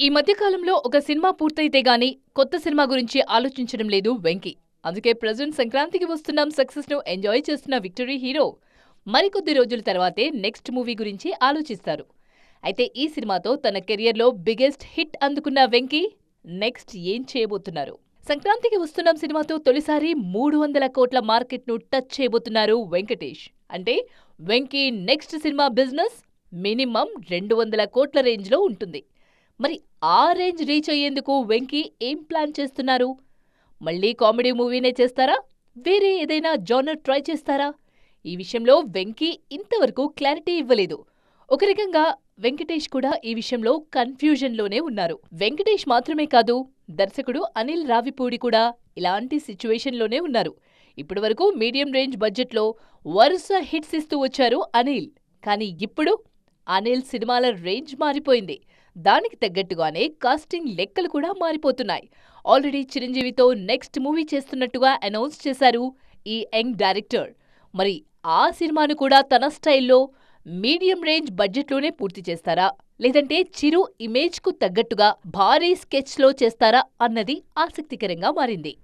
ఈ మధ్యకాలంలో ఒక సినిమా పూర్తయితే గానీ కొత్త సినిమా గురించి ఆలోచించడం లేదు వెంకీ. అందుకే ప్రజెంట్ సంక్రాంతికి వస్తున్నాం సక్సెస్ను ఎంజాయ్ చేస్తున్న విక్టరీ హీరో. మరికొద్ది రోజుల తర్వాతే నెక్స్ట్ మూవీ గురించి ఆలోచిస్తారు. అయితే ఈ సినిమాతో తన కెరియర్లో బిగ్గెస్ట్ హిట్ అందుకున్న వెంకీ నెక్స్ట్ ఏం చేయబోతున్నారు? సంక్రాంతికి వస్తున్నాం సినిమాతో తొలిసారి మూడు వందల కోట్ల మార్కెట్ను టచ్ చేయబోతున్నారు వెంకటేష్. అంటే Venky next cinema business minimum రెండు వందల కోట్ల రేంజ్లో ఉంటుంది. మరి ఆ రేంజ్ రీచ్ అయ్యేందుకు వెంకీ ఏం ప్లాన్ చేస్తున్నారు? మళ్ళీ కామెడీ మూవీనే చేస్తారా? వేరే ఏదైనా జానర్ ట్రై చేస్తారా? ఈ విషయంలో వెంకీ ఇంతవరకు క్లారిటీ ఇవ్వలేదు. ఒక రకంగా వెంకటేష్ కూడా ఈ విషయంలో కన్ఫ్యూజన్లోనే ఉన్నారు. వెంకటేష్ మాత్రమే కాదు దర్శకుడు అనిల్ రావిపూడి కూడా ఇలాంటి సిచ్యువేషన్లోనే ఉన్నారు. ఇప్పటివరకు మీడియం రేంజ్ బడ్జెట్లో వరుస హిట్స్ ఇస్తూ వచ్చారు అనిల్. కానీ ఇప్పుడు అనిల్ సినిమాల రేంజ్ మారిపోయింది. దానికి తగ్గట్టుగానే కాస్టింగ్ లెక్కలు కూడా మారిపోతున్నాయి. ఆల్రెడీ చిరంజీవితో నెక్స్ట్ మూవీ చేస్తున్నట్టుగా అనౌన్స్ చేశారు ఈ యంగ్ డైరెక్టర్. మరి ఆ సినిమాను కూడా తన స్టైల్లో మీడియం రేంజ్ బడ్జెట్లోనే పూర్తి చేస్తారా? లేదంటే చిరు ఇమేజ్కు తగ్గట్టుగా భారీ స్కెచ్లో చేస్తారా అన్నది ఆసక్తికరంగా మారింది.